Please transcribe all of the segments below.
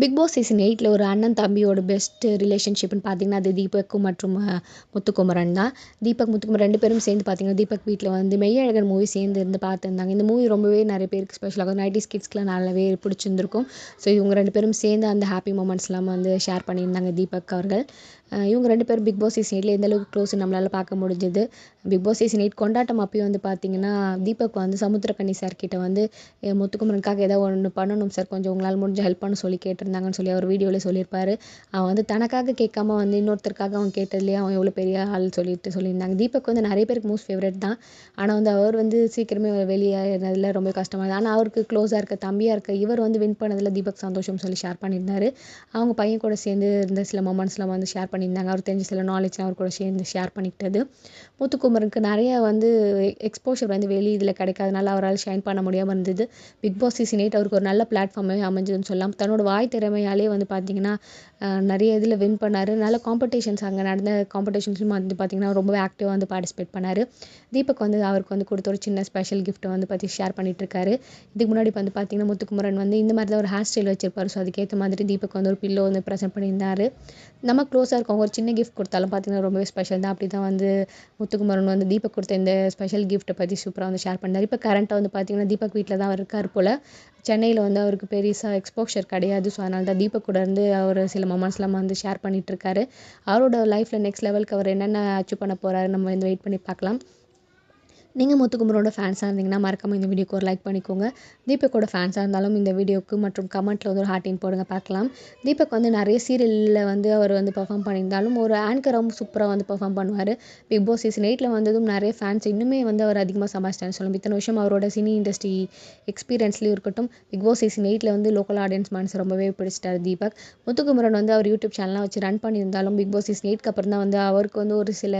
Big Boss season எயிட்டில் ஒரு அண்ணன் தம்பியோட பெஸ்ட் ரிலேஷன்ஷிப்னு பார்த்தீங்கன்னா அது தீபக்கும் மற்றும் முத்துக்குமரன் தான். தீபக் முத்துக்குமரன் ரெண்டு பேரும் சேர்ந்து பார்த்தீங்கன்னா தீபக் வீட்டில் வந்து மெய்யழகர் மூவி சேர்ந்து இருந்து பார்த்துருந்தாங்க இந்த மூவி ரொம்பவே நிறைய பேருக்கு ஸ்பெஷலாக நைன்டிஸ் கிட்ஸ்க்குலாம் நல்லாவே பிடிச்சிருந்துருக்கும். ஸோ இவங்க ரெண்டு பேரும் சேர்ந்து அந்த ஹாப்பி மூமெண்ட்ஸ்லாம் வந்து ஷேர் பண்ணியிருந்தாங்க தீபக் அவர்கள். இவங்க ரெண்டு பேரும் பிக் பாஸ் சீசன் எயிட்டில் எந்தளவுக்கு க்ளோஸ் நம்மளால் பார்க்க முடிஞ்சது. பிக் பாஸ் சீசன் எயிட் கொண்டாட்டம் அப்பயும் வந்து பார்த்தீங்கன்னா தீபக் வந்து சமுத்திரக்கனி சார் கிட்ட வந்து "எ, முத்துக்குமரனுக்காக ஏதோ ஒன்று பண்ணணும் சார் கொஞ்சம் உங்களால் முடிஞ்ச ஹெல்ப் பண்ண சொல்லி கேட்டிருந்தாங்கன்னு சொல்லி அவர் வீடியோவில் சொல்லியிருப்பார். அவன் வந்து தனக்காக கேட்காம வந்து இன்னொருத்தருக்காக அவன் கேட்டதுலேயே அவன் எவ்வளோ பெரிய ஆள் சொல்லிட்டு சொல்லியிருந்தாங்க. தீபக் வந்து நிறைய பேருக்கு மோஸ்ட் ஃபேவரட் தான். ஆனால் வந்து அவர் வந்து சீக்கிரமே வெளியேறதுல ரொம்ப கஷ்டமாக ஆனால் அவருக்கு க்ளோஸாக இருக்க தம்பியாக இருக்க இவர் வந்து வின் பண்ணதில் தீபக் சந்தோஷம் சொல்லி ஷேர் பண்ணியிருந்தார். அவங்க பையன் கூட சேர்ந்து இருந்த சில மொமெண்ட்ஸ்லாம் வந்து ஷேர் பண்ணி பண்ணியிருந்தாங்க. அவர் தெரிஞ்ச சில நாலேஜ்லாம் அவர் கூட சேர்ந்து ஷேர் பண்ணிக்கிட்டது. முத்துக்குமரனுக்கு நிறைய வந்து எக்ஸ்போஷர் வந்து வெளி இதில் கிடைக்காதனால அவரால் ஷைன் பண்ண முடியாமல் இருந்தது. பிக் பாஸ் சீசன் எயிட் அவருக்கு ஒரு நல்ல பிளாட்ஃபார்மே அமைஞ்சதுன்னு சொல்லலாம். தன்னோட வாய் திறமையாலே வந்து பார்த்தீங்கன்னா நிறைய இதில் வின் பண்ணார். நல்ல காம்படிஷன்ஸ் அங்கே நடந்த காம்படிஷன்ஸும் வந்து பார்த்தீங்கன்னா ரொம்பவே ஆக்டிவாக வந்து பார்ட்டிசிபேட் பண்ணார். தீபக் வந்து அவருக்கு வந்து கொடுத்த ஒரு சின்ன ஸ்பெஷல் கிஃப்ட்டை வந்து பற்றி ஷேர் பண்ணிகிட்ருக்காரு இதுக்கு முன்னாடி வந்து பார்த்தீங்கன்னா முத்துக்குமரன் வந்து இந்த மாதிரி தான் ஒரு ஹேர் ஸ்டைல் வச்சிருப்பார். ஸோ அதுக்கேற்ற மாதிரி தீபக் வந்து ஒரு பில்லோ வந்து ப்ரெசென்ட் பண்ணியிருந்தார். நம்ம க்ளோஸாக இருக்கவங்க ஒரு சின்ன கிஃப்ட் கொடுத்தாலும் பார்த்தீங்கன்னா ரொம்பவே ஸ்பெஷல் தான். அப்படி தான் வந்து முத்துக்குமரன் வந்து தீபக் கொடுத்த இந்த ஸ்பெஷல் கிஃப்ட்டை பற்றி சூப்பராக வந்து ஷேர் பண்ணார். இப்போ கரண்ட்டாக வந்து பார்த்தீங்கன்னா தீபக் வீட்டில் தான் அவர் இருக்கார் போல். சென்னையில் வந்து அவருக்கு பெருசாக எக்ஸ்போஷர் கிடையாது. ஸோ அதனால தான் தீபக் கூட இருந்து அவர் சில மொமெண்ட்ஸ்லாம் வந்து ஷேர் பண்ணிகிட்ருக்காரு அவரோட லைஃப்பில் நெக்ஸ்ட் லெவலுக்கு அவர் என்னென்ன அச்சீவ் பண்ண போகிறாரு நம்ம வந்து வெயிட் பண்ணி பார்க்கலாம். நீங்கள் முத்துக்குமரோட ஃபேன்ஸாக இருந்தீங்கன்னா மறக்காமல் இந்த வீடியோக்கு ஒரு லைக் பண்ணிக்கோங்க. தீபக்கோட ஃபேன்ஸாக இருந்தாலும் இந்த வீடியோக்கு மற்றும் கமெண்ட்டில் வந்து ஒரு ஹார்ட்டின் போடுங்க பார்க்கலாம். தீபக் வந்து நிறைய சீரியலில் வந்து அவர் வந்து பெர்ஃபார்ம் பண்ணியிருந்தாலும் ஒரு ஆங்கராகவும் சூப்பராக வந்து பெர்ஃபார்ம் பண்ணுவார். பிக் பாஸ் சீசன் எயிட்டில் வந்ததும் நிறைய ஃபேன்ஸ் இன்னுமே வந்து அவர் அதிகமாக சம்பாதிச்சிட்டான்னு சொல்லலாம் இத்தனை வருஷம் அவரோட சினி இண்டஸ்ட்ரி எக்ஸ்பீரியன்ஸ்லேயும் இருக்கட்டும் பிக் பாஸ் சீசன் எயிட்டில் வந்து லோக்கல் ஆடியன்ஸ் மனசு ரொம்பவே பிடிச்சிட்டாரு தீபக். முத்துக்குமரன் வந்து அவர் யூடியூப் சேனலாக வச்சு ரன் பண்ணியிருந்தாலும் பிக் பாஸ் சீசன் எயிட்க்கு அப்புறம் தான் வந்து அவருக்கு வந்து ஒரு சில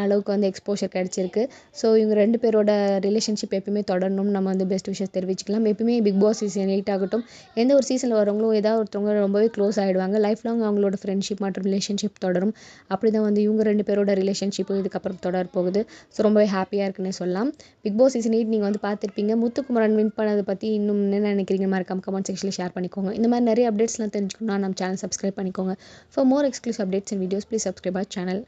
அளவுக்கு வந்து எக்ஸ்போஷர் கிடச்சிருக்கு. ஸோ இவங்க ரெண்டு பேரோட ரிலேஷன்ஷிப் எப்பயுமே தொடரணும். நம்ம வந்து பெஸ்ட் விஷயம் தெரிவிச்சுக்கலாம். எப்பயுமே பிக் பாஸ் சீசன் எயிட் ஆகட்டும். எந்த ஒரு சீசனில் வரவங்களும் ஏதாவது ஒருத்தவங்க ரொம்பவே க்ளோஸ் ஆகிடுவாங்க லைஃப் லாங் அவங்களோட ஃப்ரெண்ட்ஷிப் மற்றும் ரிலேஷன்ஷிப் தொடரும். அப்படி தான் வந்து இவங்க ரெண்டு பேரோட ரிலேஷன்ஷிப்பும் இதுக்கப்புறம் தொடர போகுது. ஸோ ரொம்பவே ஹாப்பியாக இருக்குன்னே சொல்லலாம். பிக் பாஸ் சீசன் எயிட் நீங்கள் வந்து பார்த்துருப்பீங்க. முத்துக்குமரன் வின் பண்ணதை பற்றி இன்னும் என்ன நினைக்கிறீங்க? மறக்காம கமெண்ட் செக்ஷனில் ஷேர் பண்ணிக்கோங்க. இந்த மாதிரி நிறைய அப்டேட்ஸ்லாம் தெரிஞ்சுக்கணும்னா நம்ம சேனல் சப்ஸ்கிரைப் பண்ணிக்கோங்க. For more exclusive updates and videos please subscribe our channel